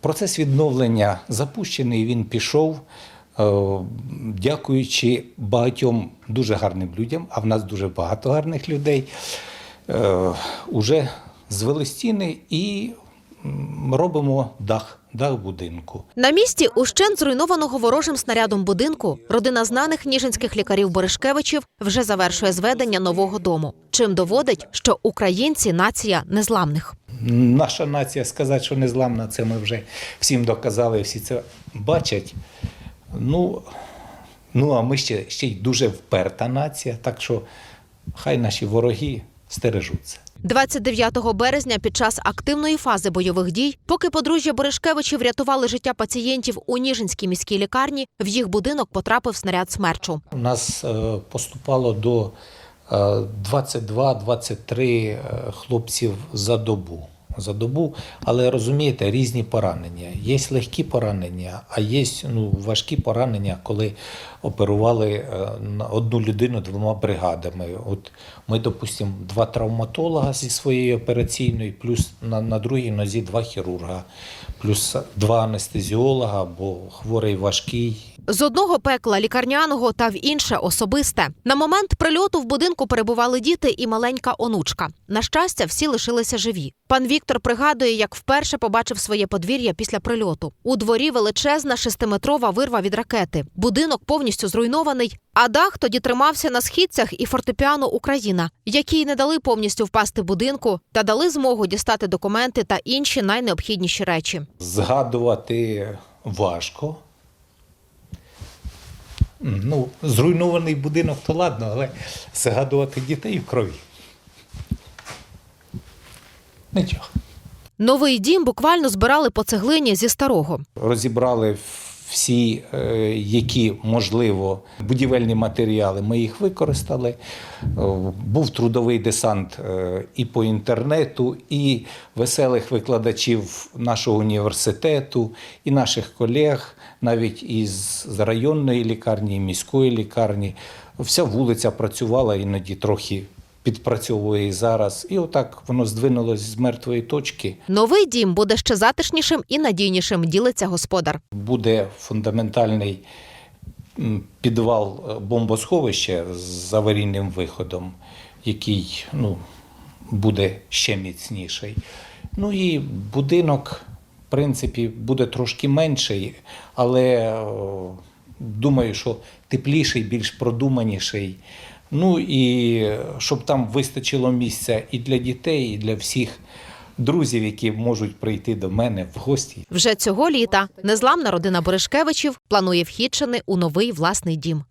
Процес відновлення запущений, він пішов. е, Дякуючи багатьом дуже гарним людям, а в нас дуже багато гарних людей, е, уже звели стіни і робимо дах, дах будинку. На місці ущент зруйнованого ворожим снарядом будинку родина знаних ніжинських лікарів Боришкевичів вже завершує зведення нового дому. Чим доводить, що українці нація незламних. Наша нація сказати, що незламна, це ми вже всім доказали, всі це бачать. Ну, ну а ми ще, ще й дуже вперта нація, так що хай наші вороги стережуться. 29 березня під час активної фази бойових дій, поки подружжя Боришкевичів рятували життя пацієнтів у Ніжинській міській лікарні, в їх будинок потрапив снаряд смерчу. У нас е, поступало до 22-23 е, хлопців за добу. За добу, але розумієте, різні поранення. Є легкі поранення, а є ну, важкі поранення, коли оперували е, одну людину двома бригадами. От ми, допустимо, два травматолога зі своєї операційної, плюс на, на другій нозі два хірурга, плюс два анестезіолога, бо хворий важкий, З одного пекла лікарняного та в інше особисте. На момент прильоту в будинку перебували діти і маленька онучка. На щастя, всі лишилися живі. Пан Віктор пригадує, як вперше побачив своє подвір'я після прильоту. У дворі величезна шестиметрова вирва від ракети. Будинок повністю зруйнований. А дах тоді тримався на східцях і фортепіано Україна, які не дали повністю впасти будинку та дали змогу дістати документи та інші найнеобхідніші речі. згадувати важко. Ну, зруйнований будинок, то ладно, але згадувати дітей в крові. Нічого. Новий дім буквально збирали по цеглині зі старого. Розібрали всі, е, які можливо будівельні матеріали. Ми їх використали. Е, Був трудовий десант е, і по інтернету, і веселих викладачів нашого університету, і наших колег, навіть із районної лікарні, і міської лікарні. Вся вулиця працювала іноді трохи. Підпрацьовує і зараз, і отак воно здвинулось з мертвої точки. Новий дім буде ще затишнішим і надійнішим, ділиться господар. буде фундаментальний підвал е, бомбосховища з аварійним виходом, який ну, буде ще міцніший. Ну і будинок, в принципі, буде трошки менший, але о, думаю, що тепліший, більш продуманіший. Ну і е, щоб там вистачило місця і для дітей, і для всіх друзів, які можуть прийти до мене в гості. Вже цього літа незламна родина Боришкевичів планує вхідчини у новий власний дім.